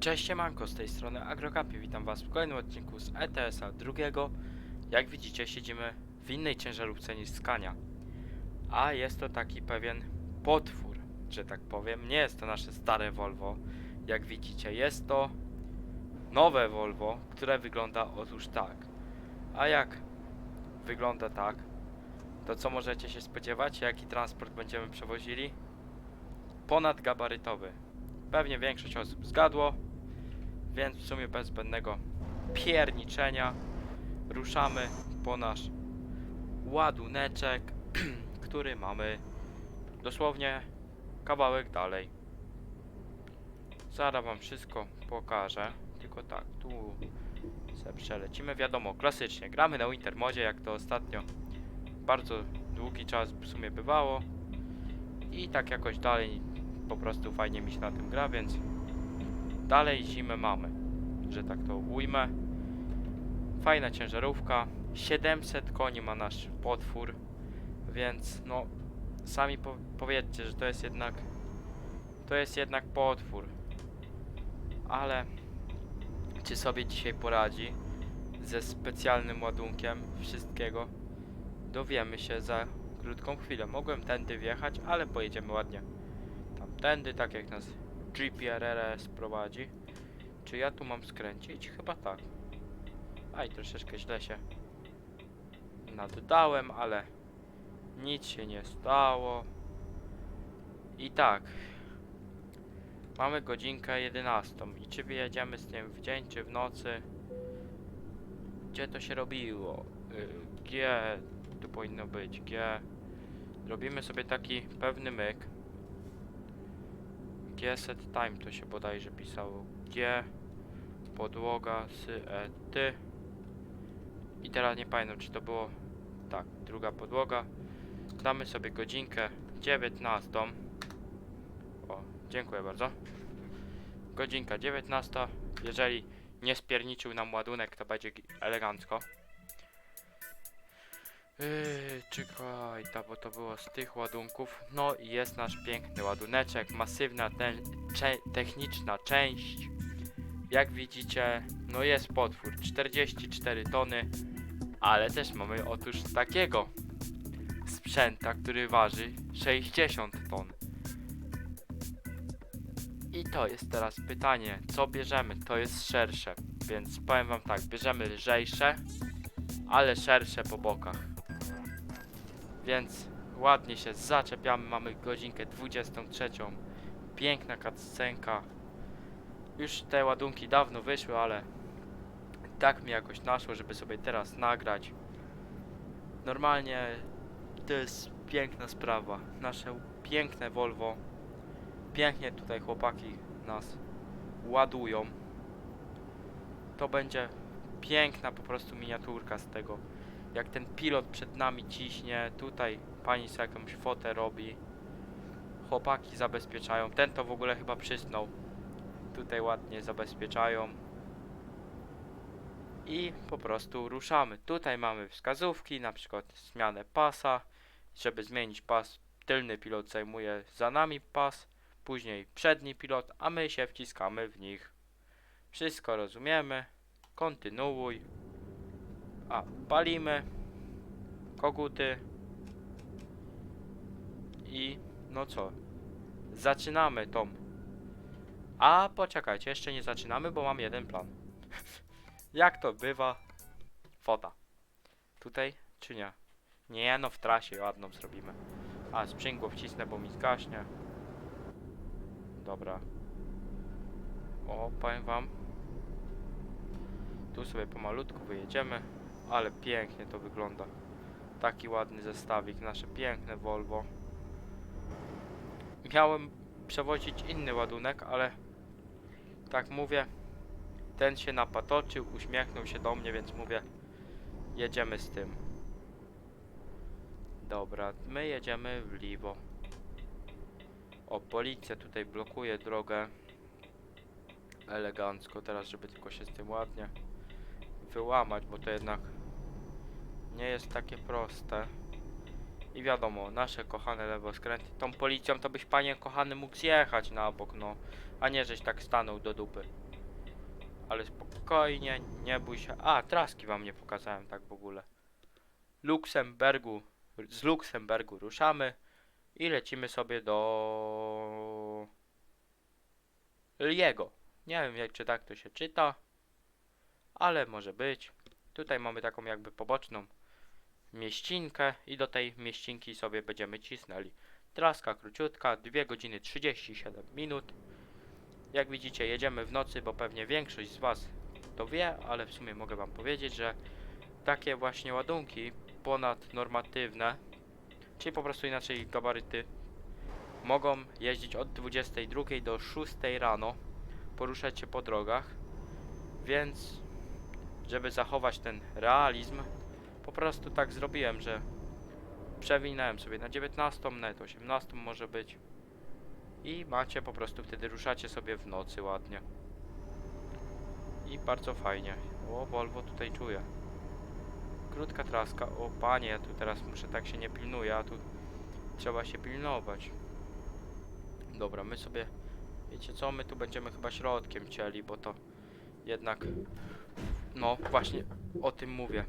Cześć siemanko, z tej strony Agrokapi, witam was w kolejnym odcinku z ETS-a drugiego. Jak widzicie siedzimy w innej ciężarówce niż Skania. A jest to taki pewien potwór, że tak powiem. Nie jest to nasze stare Volvo. Jak widzicie jest to nowe Volvo, które wygląda otóż tak. A jak wygląda tak, to co możecie się spodziewać? Jaki transport będziemy przewozili? Ponadgabarytowy. Pewnie większość osób zgadło, więc w sumie bez zbędnego pierniczenia ruszamy po nasz ładuneczek, który mamy dosłownie kawałek dalej. Zaraz wam wszystko pokażę, tylko tak, tu se przelecimy. Wiadomo, klasycznie, gramy na Wintermodzie, jak to ostatnio bardzo długi czas w sumie bywało i tak jakoś dalej po prostu fajnie mi się na tym gra, więc dalej zimę mamy, że tak to ujmę. Fajna ciężarówka, 700 koni ma nasz potwór, więc no sami po powiedzcie, że to jest jednak to jest jednak potwór. Ale czy sobie dzisiaj poradzi ze specjalnym ładunkiem wszystkiego? Dowiemy się za krótką chwilę. Mogłem tędy wjechać, ale pojedziemy ładnie tamtędy, tak jak nas GPRS prowadzi. Czy ja tu mam skręcić? Chyba tak. Aj, troszeczkę źle się naddałem, ale nic się nie stało. I tak. Mamy godzinkę 11. I czy wyjedziemy z tym w dzień, czy w nocy? Gdzie to się robiło? Y, G. Tu powinno być G. Robimy sobie taki pewny myk. G set time to się bodajże pisało. G podłoga z e, ty. I teraz nie pamiętam czy to było tak, druga podłoga. Damy sobie godzinkę 19. O, dziękuję bardzo. Godzinka 19. Jeżeli nie spierniczył nam ładunek, to będzie elegancko. Yy, czekaj, to, bo to było z tych ładunków. No i jest nasz piękny ładuneczek, masywna te cze techniczna część. Jak widzicie, no jest potwór, 44 tony, ale też mamy otóż takiego sprzęta, który waży 60 ton. I to jest teraz pytanie, co bierzemy? To jest szersze, więc powiem wam tak, bierzemy lżejsze, ale szersze po bokach. Więc ładnie się zaczepiamy, mamy godzinkę 23. Piękna cutscenka. Już te ładunki dawno wyszły, ale tak mi jakoś naszło, żeby sobie teraz nagrać. Normalnie to jest piękna sprawa. Nasze piękne Volvo. Pięknie tutaj chłopaki nas ładują. To będzie piękna po prostu miniaturka z tego jak ten pilot przed nami ciśnie, tutaj pani sobie jakąś fotę robi. Chłopaki zabezpieczają. Ten to w ogóle chyba przysnął. Tutaj ładnie zabezpieczają. I po prostu ruszamy. Tutaj mamy wskazówki, na przykład zmianę pasa. Żeby zmienić pas, tylny pilot zajmuje za nami pas, później przedni pilot, a my się wciskamy w nich. Wszystko rozumiemy. Kontynuuj. A, palimy koguty i no co? Zaczynamy tą. A poczekajcie, jeszcze nie zaczynamy, bo mam jeden plan. Jak to bywa? Fota. Tutaj czy nie? Nie, no w trasie ładną zrobimy. A, sprzęgło wcisnę, bo mi zgaśnie. Dobra. O, powiem wam. Tu sobie pomalutku wyjedziemy. Ale pięknie to wygląda. Taki ładny zestawik, nasze piękne Volvo. Miałem przewozić inny ładunek, ale tak mówię, ten się napatoczył, uśmiechnął się do mnie, więc mówię, jedziemy z tym. Dobra, my jedziemy w lewo. O, policja tutaj blokuje drogę. Elegancko, teraz żeby tylko się z tym ładnie wyłamać, bo to jednak nie jest takie proste. I wiadomo, nasze kochane lewoskręty. Tą policją to byś panie kochany mógł zjechać na bok, no. A nie żeś tak stanął do dupy. ale spokojnie, nie bój się. A, traski wam nie pokazałem tak w ogóle. Luksemburgu, z Luksemburgu ruszamy i lecimy sobie do Liego. Nie wiem, jak, czy tak to się czyta, ale może być. Tutaj mamy taką jakby poboczną mieścinkę i do tej mieścinki sobie będziemy cisnęli. Traska króciutka, 2 godziny 37 minut. Jak widzicie, jedziemy w nocy, bo pewnie większość z Was to wie, ale w sumie mogę Wam powiedzieć, że takie właśnie ładunki ponadnormatywne, czyli po prostu inaczej gabaryty, mogą jeździć od 22 do 6 rano, poruszać się po drogach, więc żeby zachować ten realizm, po prostu tak zrobiłem, że przewinąłem sobie na 19, nawet 18 może być. I macie po prostu wtedy ruszacie sobie w nocy ładnie. I bardzo fajnie. O, Volvo tutaj czuję. Krótka traska. O panie, ja tu teraz muszę tak się nie pilnuję, a tu trzeba się pilnować. Dobra, my sobie wiecie co, my tu będziemy chyba środkiem cieli, bo to jednak no właśnie o tym mówię.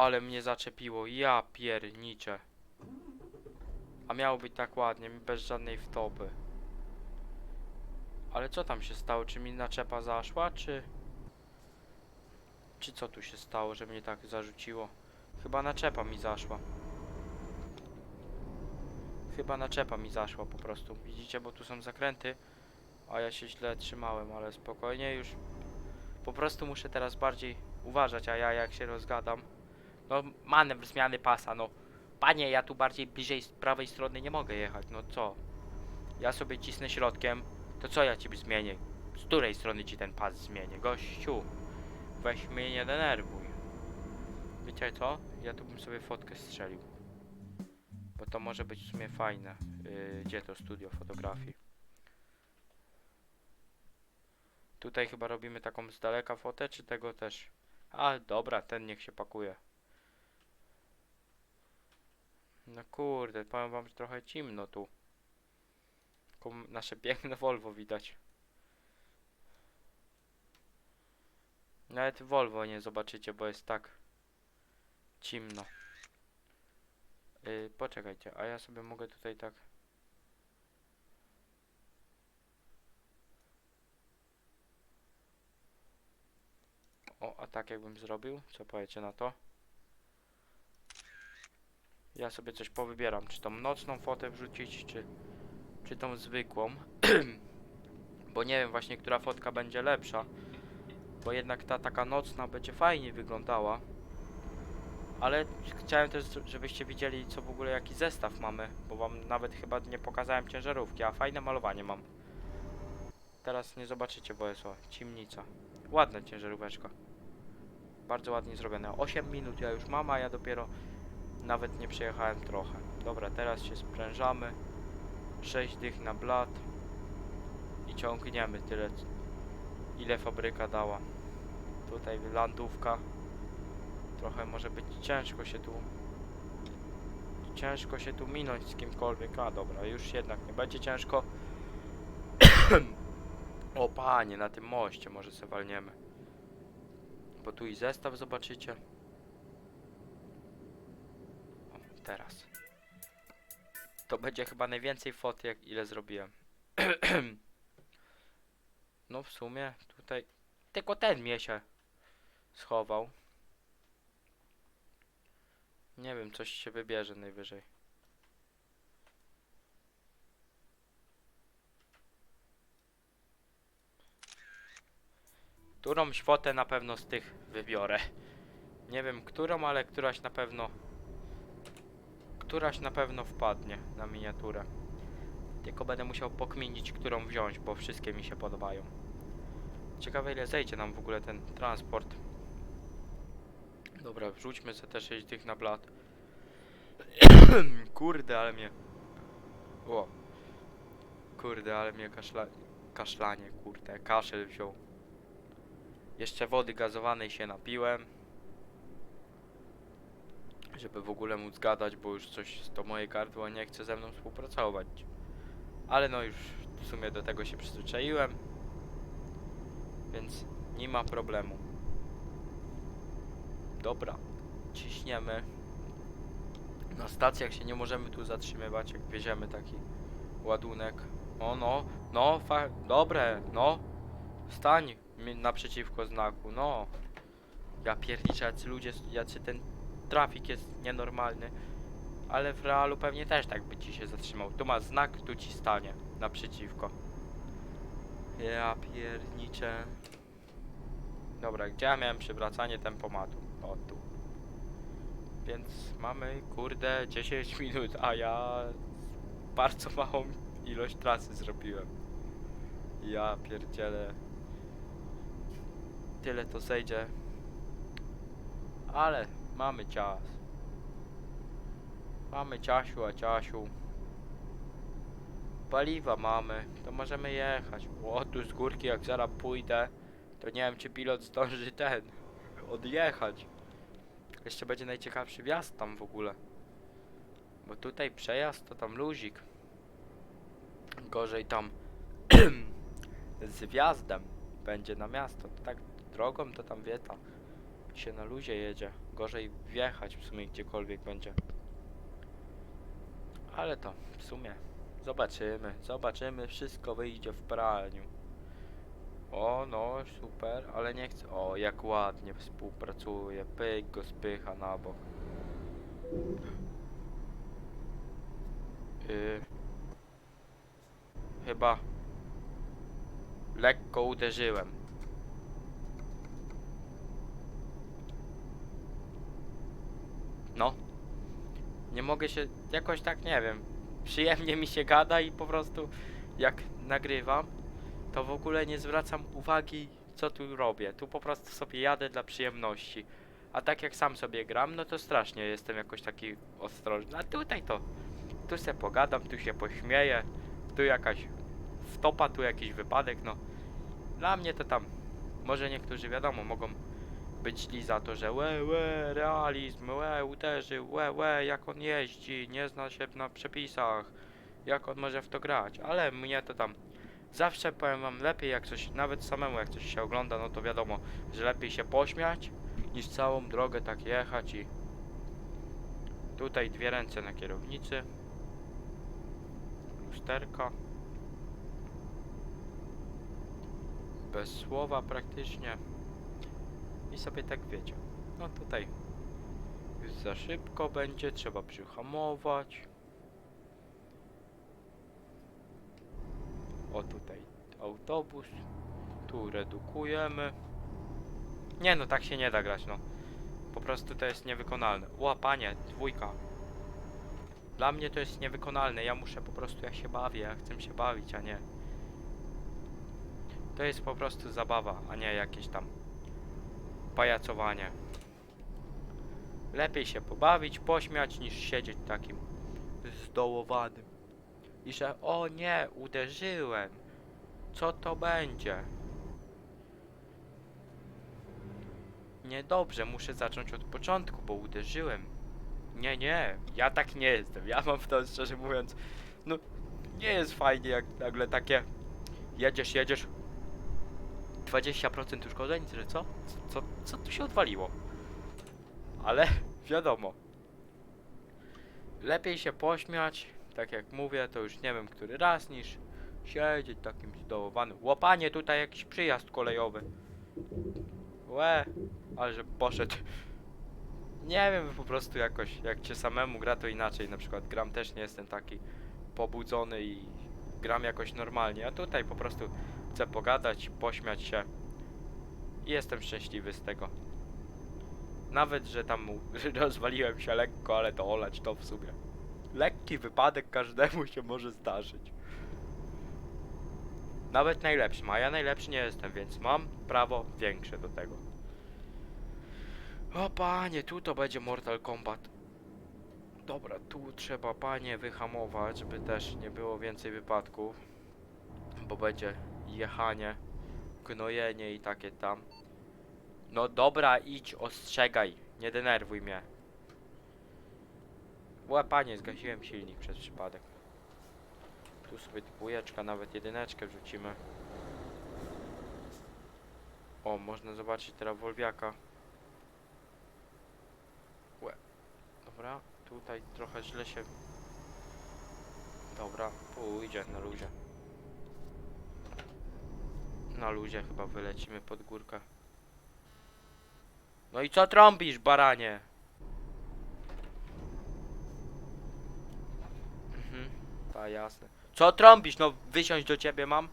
Ale mnie zaczepiło, ja pierniczę. A miało być tak ładnie, bez żadnej wtopy. Ale co tam się stało? Czy mi naczepa zaszła, czy... Czy co tu się stało, że mnie tak zarzuciło? Chyba naczepa mi zaszła. Chyba naczepa mi zaszła po prostu. Widzicie, bo tu są zakręty, a ja się źle trzymałem, ale spokojnie już. Po prostu muszę teraz bardziej uważać, a ja jak się rozgadam. No, manewr zmiany pasa, no. Panie, ja tu bardziej bliżej z prawej strony nie mogę jechać, no co? Ja sobie cisnę środkiem, to co ja ci zmienię? Z której strony ci ten pas zmienię? Gościu, weź mnie nie denerwuj. Wiecie co? Ja tu bym sobie fotkę strzelił. Bo to może być w sumie fajne. Yy, gdzie to studio fotografii? Tutaj chyba robimy taką z daleka fotę, czy tego też? A, dobra, ten niech się pakuje. No kurde, powiem wam, że trochę ciemno tu. Nasze piękne Volvo widać. Nawet Volvo nie zobaczycie, bo jest tak ciemno. Yy, poczekajcie, a ja sobie mogę tutaj tak... O, a tak jakbym zrobił? Co powiecie na to? Ja sobie coś powybieram, czy tą nocną fotę wrzucić, czy, czy tą zwykłą. Bo nie wiem właśnie, która fotka będzie lepsza. Bo jednak ta taka nocna będzie fajnie wyglądała. Ale chciałem też, żebyście widzieli, co w ogóle, jaki zestaw mamy. Bo wam nawet chyba nie pokazałem ciężarówki, a fajne malowanie mam. Teraz nie zobaczycie, bo jest o, ciemnica. Ładna ciężaróweczka. Bardzo ładnie zrobione. 8 minut ja już mam, a ja dopiero nawet nie przejechałem trochę. Dobra, teraz się sprężamy. 6 dych na blat. I ciągniemy tyle, ile fabryka dała. Tutaj landówka. Trochę może być ciężko się tu... Ciężko się tu minąć z kimkolwiek. A dobra, już jednak nie będzie ciężko. o panie, na tym moście może se walniemy. Bo tu i zestaw zobaczycie. O, teraz. To będzie chyba najwięcej fot, jak ile zrobiłem. no w sumie tutaj tylko ten mnie się schował. Nie wiem, coś się wybierze najwyżej. Którąś fotę na pewno z tych wybiorę. Nie wiem którą, ale któraś na pewno któraś na pewno wpadnie na miniaturę. Tylko będę musiał pokminić, którą wziąć, bo wszystkie mi się podobają. Ciekawe ile zejdzie nam w ogóle ten transport. Dobra, wrzućmy sobie te 6 tych na blat. Kurde, ale mnie... O. Kurde, ale mnie kaszla... kaszlanie, kurde, kaszel wziął. Jeszcze wody gazowanej się napiłem. Żeby w ogóle móc gadać, bo już coś to moje gardło nie chce ze mną współpracować. Ale no już w sumie do tego się przyzwyczaiłem. Więc nie ma problemu. Dobra, ciśniemy. Na stacjach się nie możemy tu zatrzymywać, jak wieziemy taki ładunek. O no, no, fa dobre, no. Stań naprzeciwko znaku, no. Ja pierniczę, jacy ludzie, jacy ten trafik jest nienormalny. Ale w realu pewnie też tak by ci się zatrzymał. Tu ma znak, tu ci stanie naprzeciwko. Ja pierniczę. Dobra, gdzie ja miałem przywracanie tempomatu? O tu. Więc mamy, kurde, 10 minut, a ja bardzo małą ilość trasy zrobiłem. Ja pierdzielę. Tyle to zejdzie. Ale mamy czas. Mamy ciasiu, a ciasiu. Paliwa mamy, to możemy jechać. O, tu z górki jak zaraz pójdę, to nie wiem czy pilot zdąży ten odjechać. Jeszcze będzie najciekawszy wjazd tam w ogóle. Bo tutaj przejazd to tam luzik. Gorzej tam z wjazdem będzie na miasto. To tak drogą to tam wieta. Się na luzie jedzie. Gorzej wjechać w sumie gdziekolwiek będzie. Ale to w sumie zobaczymy. Zobaczymy. Wszystko wyjdzie w praniu. O, no, super, ale nie chcę. O, jak ładnie współpracuje. Pyk go spycha na bok. Yy, chyba lekko uderzyłem. No. Nie mogę się jakoś tak, nie wiem. Przyjemnie mi się gada i po prostu jak nagrywam, to w ogóle nie zwracam uwagi, co tu robię. Tu po prostu sobie jadę dla przyjemności. A tak jak sam sobie gram, no to strasznie jestem jakoś taki ostrożny. A tutaj to, tu se pogadam, tu się pośmieję, tu jakaś wtopa, tu jakiś wypadek, no. Dla mnie to tam, może niektórzy wiadomo, mogą być źli za to, że łe, łe, realizm, łe, uderzył, łe, łe, jak on jeździ, nie zna się na przepisach, jak on może w to grać, ale mnie to tam Zawsze powiem wam lepiej jak coś, nawet samemu jak coś się ogląda, no to wiadomo, że lepiej się pośmiać, niż całą drogę tak jechać i tutaj dwie ręce na kierownicy, lusterka, bez słowa praktycznie i sobie tak wiecie, no tutaj już za szybko będzie, trzeba przyhamować. O tutaj autobus. Tu redukujemy. Nie no, tak się nie da grać, no. Po prostu to jest niewykonalne. Ła, panie, dwójka. Dla mnie to jest niewykonalne. Ja muszę po prostu, ja się bawię, ja chcę się bawić, a nie. To jest po prostu zabawa, a nie jakieś tam pajacowanie. Lepiej się pobawić, pośmiać, niż siedzieć takim zdołowanym. I że o nie, uderzyłem. Co to będzie? Niedobrze, muszę zacząć od początku, bo uderzyłem. Nie, nie, ja tak nie jestem. Ja mam w to szczerze mówiąc. No, nie jest fajnie, jak nagle takie. Jedziesz, jedziesz. 20% uszkodzeń, że co? Co, co tu się odwaliło? Ale wiadomo. Lepiej się pośmiać, tak jak mówię, to już nie wiem który raz, niż siedzieć takim zdołowanym. Łopanie, tutaj jakiś przyjazd kolejowy. Łe, ale że poszedł. Nie wiem, po prostu jakoś, jak cię samemu gra, to inaczej. Na przykład gram też nie jestem taki pobudzony i gram jakoś normalnie. A tutaj po prostu chcę pogadać, pośmiać się. I jestem szczęśliwy z tego. Nawet, że tam rozwaliłem się lekko, ale to olać to w sumie. Lekki wypadek każdemu się może zdarzyć. Nawet najlepszym, a ja najlepszy nie jestem, więc mam prawo większe do tego. O panie, tu to będzie Mortal Kombat. Dobra, tu trzeba panie wyhamować, żeby też nie było więcej wypadków. Bo będzie jechanie, gnojenie i takie tam. No dobra, idź, ostrzegaj, nie denerwuj mnie. Łapanie, zgasiłem silnik przez przypadek. Tu sobie dwójeczka, nawet jedyneczkę wrzucimy. O, można zobaczyć teraz Wolwiaka. Łe. Dobra, tutaj trochę źle się... Dobra, pójdzie na luzie. Na luzie chyba wylecimy pod górkę. No i co trąbisz, baranie? Mhm, ta jasne. Co trąbisz? No wysiąść do ciebie mam?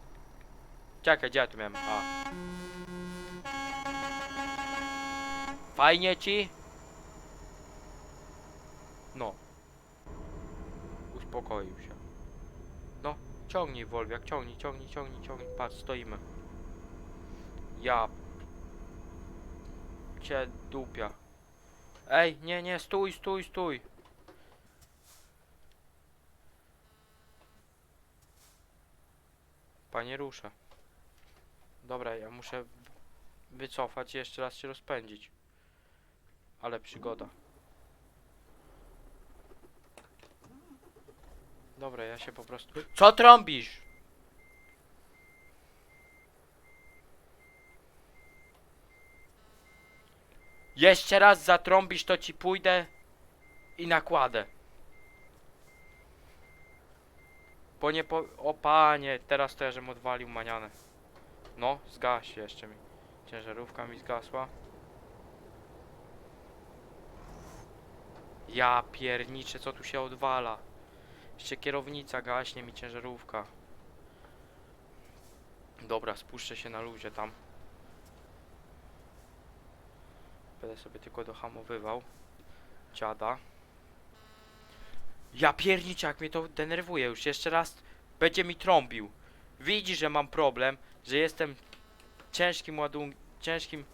Czekaj, gdzie ja tu miałem? A. Fajnie ci? No. Uspokoił się. No, ciągnij Wolwiak, ciągnij, ciągnij, ciągnij, ciągnij. Patrz, stoimy. Ja... Cię dupia. Ej, nie, nie, stój, stój, stój. Panie rusza. Dobra, ja muszę wycofać i jeszcze raz się rozpędzić. Ale przygoda. Dobra, ja się po prostu... Co trąbisz? Jeszcze raz zatrąbisz, to ci pójdę i nakładę. Bo nie po... O panie, teraz to ja żem odwalił manianę. No, zgaś jeszcze mi. Ciężarówka mi zgasła. Ja pierniczę, co tu się odwala. Jeszcze kierownica gaśnie mi ciężarówka. Dobra, spuszczę się na luzie tam. Będę sobie tylko dohamowywał. Dziada. Ja pierniczę, jak mnie to denerwuje już. Jeszcze raz będzie mi trąbił. Widzi, że mam problem, że jestem ciężkim ładun... ciężkim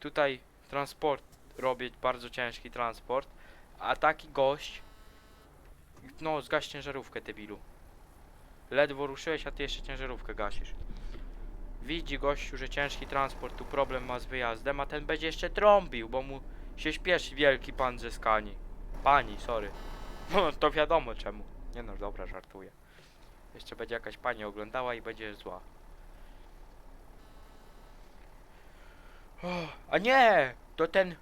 tutaj transport robię, bardzo ciężki transport, a taki gość no zgaś ciężarówkę debilu. Ledwo ruszyłeś, a ty jeszcze ciężarówkę gasisz. Widzi gościu, że ciężki transport, tu problem ma z wyjazdem, a ten będzie jeszcze trąbił, bo mu się śpieszy wielki pan ze skani. Pani, sorry. No to wiadomo czemu. Nie no, dobra, żartuję. Jeszcze będzie jakaś pani oglądała i będzie zła. O, a nie! To ten...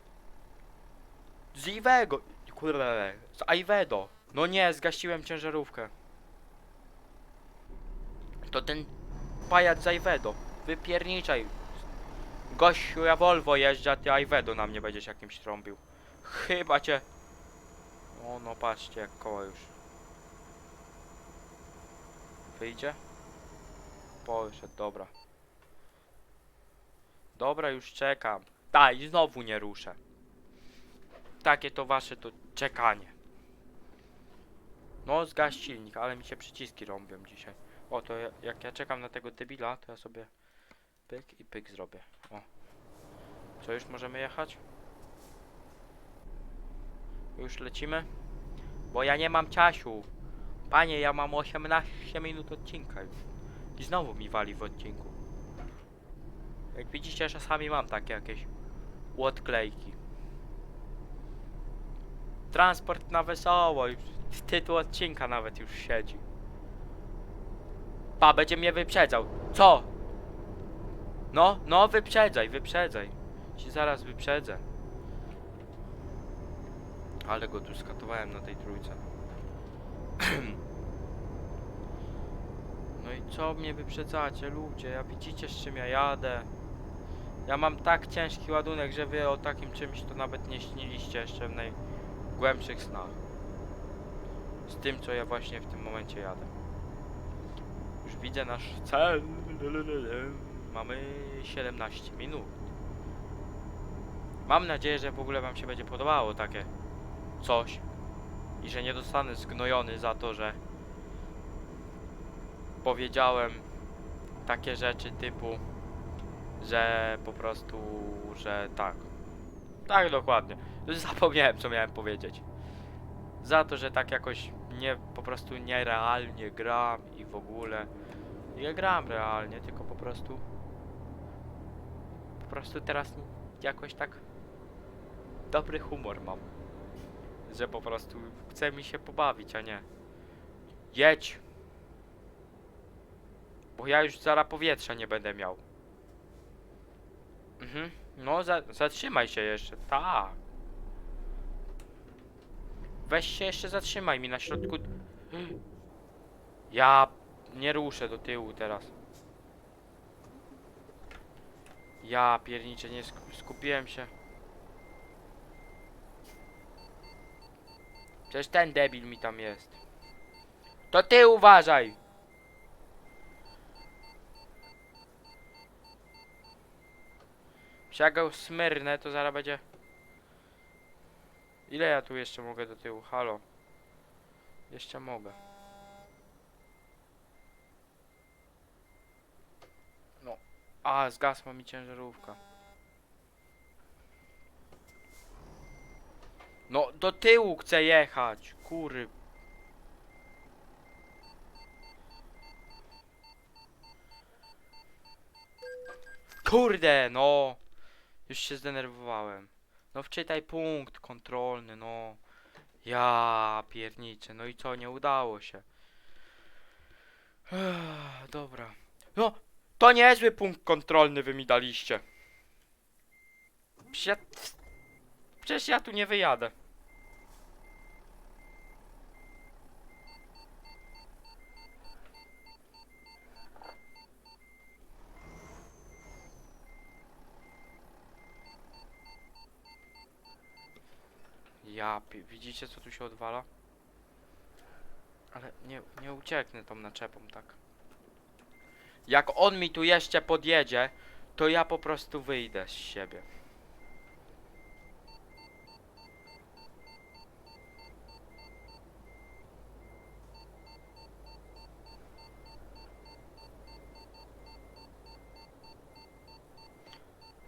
Z Iwego... Kurde... Z Ivedo. No nie, zgasiłem ciężarówkę. To ten... Pajac z Ivedo. Wypierniczaj. Gościu, ja Volvo jeżdżę, ty Ivedo na mnie będziesz jakimś trąbił. Chyba cię... O, no patrzcie, jak koło już. Wyjdzie? Poszedł, dobra. Dobra, już czekam. Daj, znowu nie ruszę. Takie to wasze to czekanie. No, zgaś silnik, ale mi się przyciski rąbią dzisiaj. O, to ja, jak ja czekam na tego debila, to ja sobie pyk i pyk zrobię. O. Co, już możemy jechać? Już lecimy? Bo ja nie mam ciasiu. Panie, ja mam 18 minut odcinka już. I znowu mi wali w odcinku. Jak widzicie, czasami mam takie jakieś odklejki. Transport na wesoło, tytuł odcinka nawet już siedzi. Pa, będzie mnie wyprzedzał. Co? No, no, wyprzedzaj, wyprzedzaj. Ci zaraz wyprzedzę. Ale go tu skatowałem na tej trójce. No i co mnie wyprzedzacie, ludzie? Ja widzicie z czym ja jadę. Ja mam tak ciężki ładunek, że wy o takim czymś to nawet nie śniliście jeszcze w najgłębszych snach. Z tym, co ja właśnie w tym momencie jadę. Już widzę nasz cel. Mamy 17 minut. Mam nadzieję, że w ogóle wam się będzie podobało takie coś. I że nie dostanę zgnojony za to, że powiedziałem takie rzeczy typu, że po prostu, że tak. Tak, dokładnie. Zapomniałem, co miałem powiedzieć. Za to, że tak jakoś nie, po prostu nierealnie gram i w ogóle. Nie gram realnie, tylko po prostu. Prostu teraz jakoś tak dobry humor mam. Że po prostu chce mi się pobawić, a nie. Jedź! Bo ja już zaraz powietrza nie będę miał. Mhm. No, za, zatrzymaj się jeszcze. Tak. Weź się jeszcze zatrzymaj mi na środku. Ja nie ruszę do tyłu teraz. Ja pierniczę, nie sku- skupiłem się. Przecież ten debil mi tam jest. To ty uważaj! Jak go smyrnę, to zaraz będzie... Ile ja tu jeszcze mogę do tyłu? Halo. Jeszcze mogę. No. A, zgasła mi ciężarówka. No, do tyłu chcę jechać. Kury. Kurde, no. Już się zdenerwowałem. No wczytaj punkt kontrolny, no. Ja pierniczę, no i co, nie udało się. Dobra. No, to niezły punkt kontrolny wy mi daliście. Przecież ja, przecież ja tu nie wyjadę. Ja, widzicie co tu się odwala? Ale nie, nie ucieknę tą naczepą tak. Jak on mi tu jeszcze podjedzie, to ja po prostu wyjdę z siebie.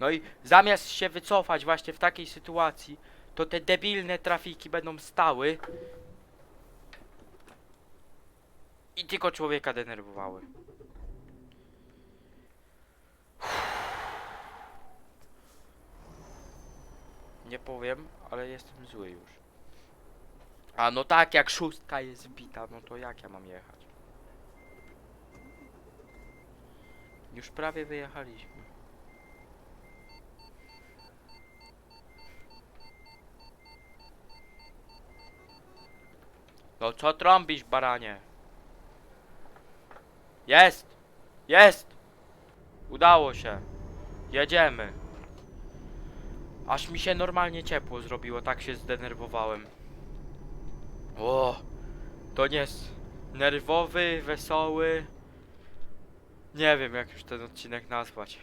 No i zamiast się wycofać właśnie w takiej sytuacji, to te debilne trafiki będą stały i tylko człowieka denerwowały. Nie powiem, ale jestem zły już. A no tak, jak szóstka jest wbita, no to jak ja mam jechać? Już prawie wyjechaliśmy. No co trąbisz, baranie? Jest! Jest! Udało się. Jedziemy. Aż mi się normalnie ciepło zrobiło, tak się zdenerwowałem. O, to nie jest nerwowy, wesoły. Nie wiem, jak już ten odcinek nazwać.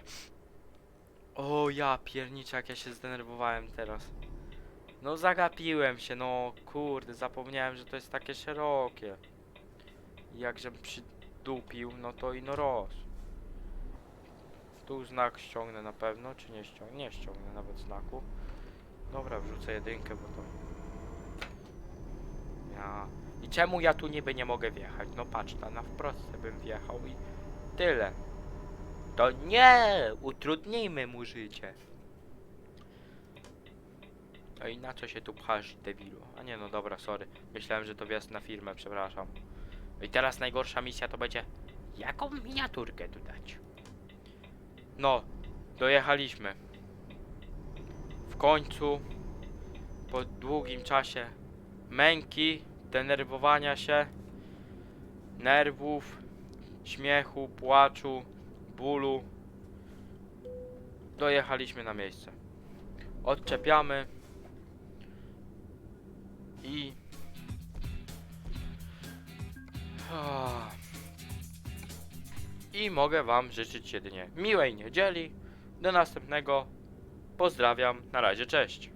O, ja pierniczę, jak ja się zdenerwowałem teraz. No zagapiłem się, no kurde, zapomniałem, że to jest takie szerokie. Jakżem przydupił, no to i no roz. Tu znak ściągnę na pewno, czy nie ściągnę? Nie ściągnę nawet znaku. Dobra, wrzucę jedynkę, bo to... Ja... I czemu ja tu niby nie mogę wjechać? No patrz, ta na wprost bym wjechał i tyle. To nie! Utrudnijmy mu życie. No i na co się tu pchasz, debilu? A nie, no dobra, sorry. Myślałem, że to wjazd na firmę, przepraszam. I teraz najgorsza misja to będzie... Jaką miniaturkę tu dać? No, dojechaliśmy. W końcu, po długim czasie męki, denerwowania się, nerwów, śmiechu, płaczu, bólu, dojechaliśmy na miejsce. Odczepiamy i i mogę wam życzyć jedynie miłej niedzieli. Do następnego. Pozdrawiam. Na razie, cześć.